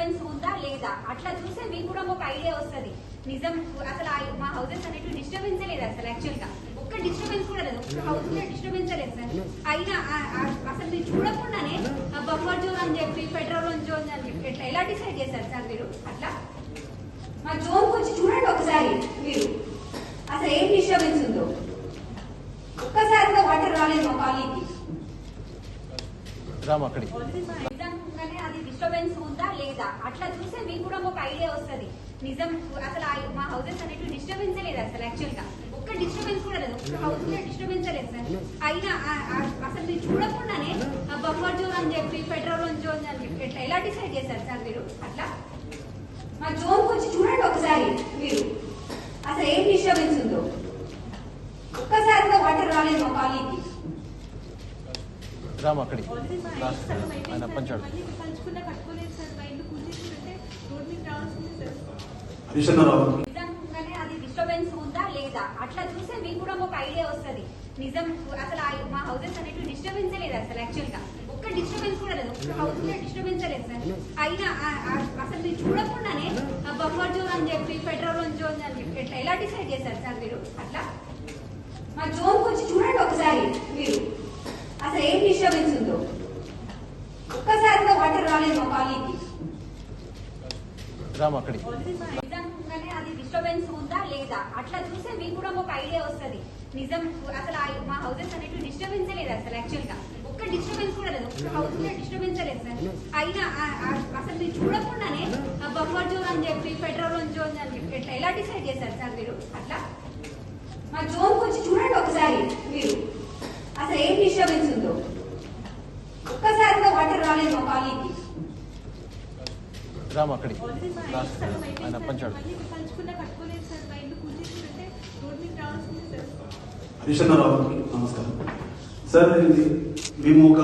Disturbance ఉందా లేదా? అట్లా చూస్తే మీకు కూడా ఒక ఐడియా వస్తుంది. నిజం అసలు మా హౌసెస్ అనేవి డిస్టర్బెన్స్ లేదు అసలు యాక్చువల్గా. ఒక్క డిస్టర్బెన్స్ కూడా లేదు. ఒక్క హౌస్ కూడా డిస్టర్బెన్స్ లేదు సార్. అయినా అసలు మీరు చూడకుండానే బఫర్ జోన్ అని చెప్పి ఫెడరల్ జోన్ అని చెప్పి ఇట్లా ఎలా డిసైడ్ చేశారు సార్ మీరు? అట్లా? మా జోన్ కొంచెం చూడండి ఒకసారి మీరు. అసలు ఏం డిస్టర్బెన్స్ ఉందో. ఒక్కసారి వాటర్ రాలేదు మా కాలనీకి రామ్ అక్కడికి నిజంగానే అది డిస్టర్బెన్స్ ఉందా లేదా అట్లా చూస్తే మీకు కూడా ఒక ఐడియా వస్తది. నిజం అసలు ఆ- మా హౌసెస్ అనేవి డిస్టర్బెన్స్ లేదు అసలు యాక్చువల్గా. ఒక్క డిస్టర్బెన్స్ కూడా లేదు. ఒక్క హౌస్లో డిస్టర్బెన్స్ లేదు సార్. అయినా అసలు మీరు చూడకుండానే బఫర్ జోన్ అని చెప్పి ఫెడరల్ జోన్ అని చెప్పి ఇట్లా ఎలా డిసైడ్ చేశారు సార్ మీరు? అట్లా? మా జోన్ వచ్చి చూడండి ఒకసారి మీరు. అసలు ఏం డిస్టర్బెన్స్ ఉందో. ఒక్కసారి కూడా వాటర్ రాలేదు మా కాలనీకి రామ్ అక్కడి లాస్ట్ ఆయన పంచాడు పంచుకున్నా కట్టుకోలేదు సార్ నిజంగానే అది డిస్టర్బెన్స్ ఉందా లేదా? అట్లా చూస్తే మీకు కూడా ఒక ఐడియా వస్తుంది. నిజం అసలు మా హౌసెస్ అనేవి డిస్టర్బెన్స్ లేదు అసలు యాక్చువల్గా. ఒక్క డిస్టర్బెన్స్ కూడా లేదు. ఒక్క హౌస్లో డిస్టర్బెన్స్ లేదు సార్. అయినా అసలు మీరు చూడకుండానే బఫర్ జోన్ అని చెప్పి ఫెడరల్ జోన్ అని చెప్పి ఎట్లా ఎలా డిసైడ్ చేశారు సార్ మీరు? అట్లా? మా జోన్ వచ్చి చూడండి ఒకసారి మీరు. అసలు ఏం డిస్టర్బెన్స్ ఉందో ఒక్కసారి కూడా వాటర్ రాలేదు మా కాలనీకి రామ్ అక్కడి అది డిస్టర్బెన్స్ ఉందా లేదా? అట్లా చూస్తే మీకు కూడా ఒక ఐడియా వస్తది. నిజం అసలు మా హౌసెస్ అనేవి డిస్టర్బెన్స్ లేదు అసలు యాక్చువల్గా. ఒక్క డిస్టర్బెన్స్ కూడా లేదు. ఒక్క హౌస్లో డిస్టర్బెన్స్ లేదు సార్. అయినా అసలు మీరు చూడకుండానే బఫర్ జోన్ అని చెప్పి ఫెడరల్ జోన్ అని చెప్పి ఇట్లా ఎలా డిసైడ్ చేశారు సార్ మీరు? అట్లా? మా జోన్ వచ్చి చూడండి ఒకసారి మీరు అసలు ఏం డిస్టర్బెన్స్ ఉందో ఒక్కసారి కూడా వాటర్ రాలేదు మా కాలనీకి రామ్ అక్కడి లాస్ట్ ఆయన పంచాడు మళ్ళీ పంచుకున్నా కట్టుకోలేదు సార్ మా ఇల్లు విషన్నరావుకి నమస్కారం. సార్ ఇది మేము ఒక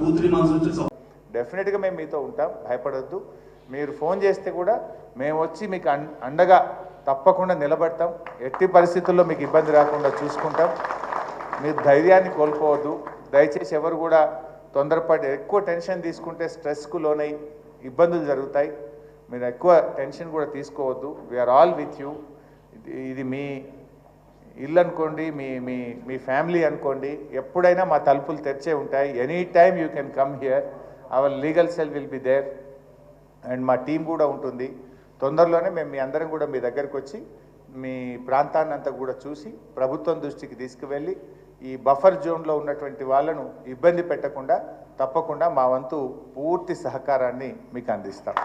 టూ త్రీ మంత్స్ నుంచి సప్- డెఫినెట్గా మేము మీతో ఉంటాం. భయపడొద్దు. మీరు ఫోన్ చేస్తే కూడా మేము వచ్చి మీకు అండగా తప్పకుండా నిలబడతాం. ఎట్టి పరిస్థితుల్లో మీకు ఇబ్బంది రాకుండా చూసుకుంటాం. మీరు ధైర్యాన్ని కోల్పోవద్దు. దయచేసి ఎవరు కూడా తొందరపడి ఎక్కువ టెన్షన్ తీసుకుంటే స్ట్రెస్కు లోనై ఇబ్బందులు జరుగుతాయి. మీరు ఎక్కువ టెన్షన్ కూడా తీసుకోవద్దు. వీఆర్ ఆల్ విత్ యూ ఇది మీ ఇల్లు అనుకోండి మీ మీ మీ ఫ్యామిలీ అనుకోండి ఎప్పుడైనా మా తలుపులు తెరిచే ఉంటాయి. Any time you can come here our legal cell will be there and మా టీం కూడా ఉంటుంది. తొందరలోనే మేము మీ అందరం కూడా మీ దగ్గరకు వచ్చి మీ ప్రాంతాన్ని అంతా కూడా చూసి ప్రభుత్వం దృష్టికి తీసుకువెళ్ళి ఈ బఫర్ జోన్లో ఉన్నటువంటి వాళ్ళను ఇబ్బంది పెట్టకుండా తప్పకుండా మా వంతు పూర్తి సహకారాన్ని మీకు అందిస్తాం.